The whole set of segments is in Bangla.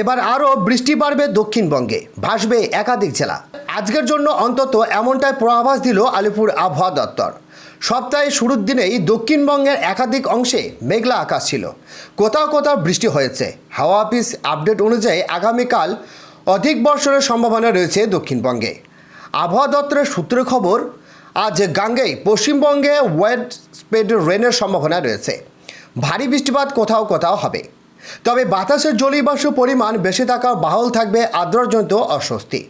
এবার আরও বৃষ্টি বাড়বে দক্ষিণবঙ্গে, ভাসবে একাধিক জেলা। আজকের জন্য অন্তত এমনটাই পূর্বাভাস দিল আলিপুর আবহাওয়া দপ্তর। সপ্তাহের শুরুর দিনেই দক্ষিণবঙ্গের একাধিক অংশে মেঘলা আকাশ ছিল। কোথাও কোথাও বৃষ্টি হয়েছে। হাওয়া অফিস আপডেট অনুযায়ী আগামীকাল অধিক বর্ষণের সম্ভাবনা রয়েছে দক্ষিণবঙ্গে। আবহাওয়া দপ্তরের সূত্রে খবর, আজ গাঙ্গেয়, পশ্চিমবঙ্গে ওয়েড স্পেড রেনের সম্ভাবনা রয়েছে। ভারী বৃষ্টিপাত কোথাও কোথাও হবে। তবে বাতাসের জলীয়বাষ্প পরিমাণ বেশি থাকা বাহল থাকবে আর্দ্রজনিত অস্বস্তি।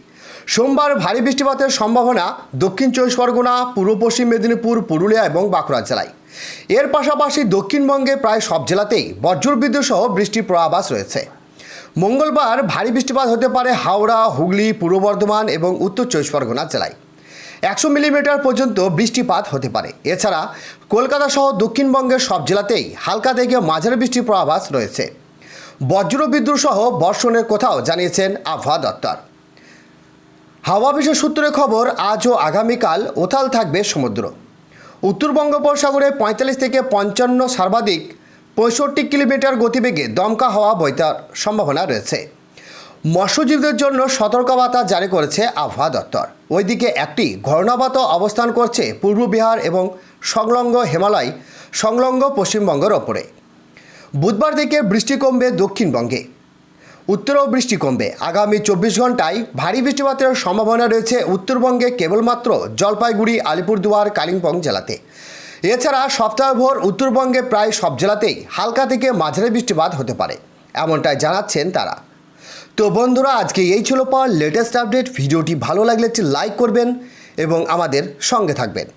সোমবার ভারী বৃষ্টিপাতের সম্ভাবনা দক্ষিণ চব্বিশ পরগনা, পূর্ব পশ্চিম মেদিনীপুর, পুরুলিয়া এবং বাঁকুড়া জেলায়। এর পাশাপাশি দক্ষিণবঙ্গে প্রায় সব জেলাতেই বজ্রবিদ্যুৎ সহ বৃষ্টির পূর্বাভাস রয়েছে। মঙ্গলবার ভারী বৃষ্টিপাত হতে পারে হাওড়া, হুগলি, পূর্ব বর্ধমান এবং উত্তর চব্বিশ পরগনা জেলায়। একশো মিলিমিটার পর্যন্ত বৃষ্টিপাত হতে পারে। এছাড়া কলকাতা সহ দক্ষিণবঙ্গের সব জেলাতেই হালকা থেকে মাঝারি বৃষ্টির পূর্বাভাস রয়েছে। বজ্রবিদ্যুৎ সহ বর্ষণের কোথাও জানিয়েছেন আবহাওয়া দপ্তর। হাওয়া বিশেষ সূত্রে খবর আজ ও আগামীকাল ওথাল থাকবে সমুদ্র। উত্তর বঙ্গোপসাগরে পঁয়তাল্লিশ থেকে পঞ্চান্ন সর্বাধিক পঁয়ষট্টি কিলোমিটার গতিবেগে দমকা হাওয়া বইতার সম্ভাবনা রয়েছে। মৎস্যজীবীদের জন্য সতর্কবার্তা জারি করেছে আবহাওয়া দপ্তর। ওইদিকে একটি ঘূর্ণাবাত অবস্থান করছে পূর্ব বিহার এবং সংলগ্ন হিমালয়, সংলগ্ন পশ্চিমবঙ্গের ওপরে। বুধবার থেকে বৃষ্টি কমবে দক্ষিণবঙ্গে। উত্তরেও বৃষ্টি কমবে। আগামী চব্বিশ ঘন্টায় ভারী বৃষ্টিপাতের সম্ভাবনা রয়েছে উত্তরবঙ্গে কেবলমাত্র জলপাইগুড়ি, আলিপুরদুয়ার, কালিম্পং জেলাতে। এছাড়া সপ্তাহভর উত্তরবঙ্গে প্রায় সব জেলাতেই হালকা থেকে মাঝারি বৃষ্টিপাত হতে পারে, এমনটাই জানাচ্ছেন তারা। তো বন্ধুরা, আজকে এই ছিল পাওয়ার লেটেস্ট আপডেট ভিডিওটি ভালো লাগলে একটি লাইক করবেন এবং আমাদের সঙ্গে থাকবেন।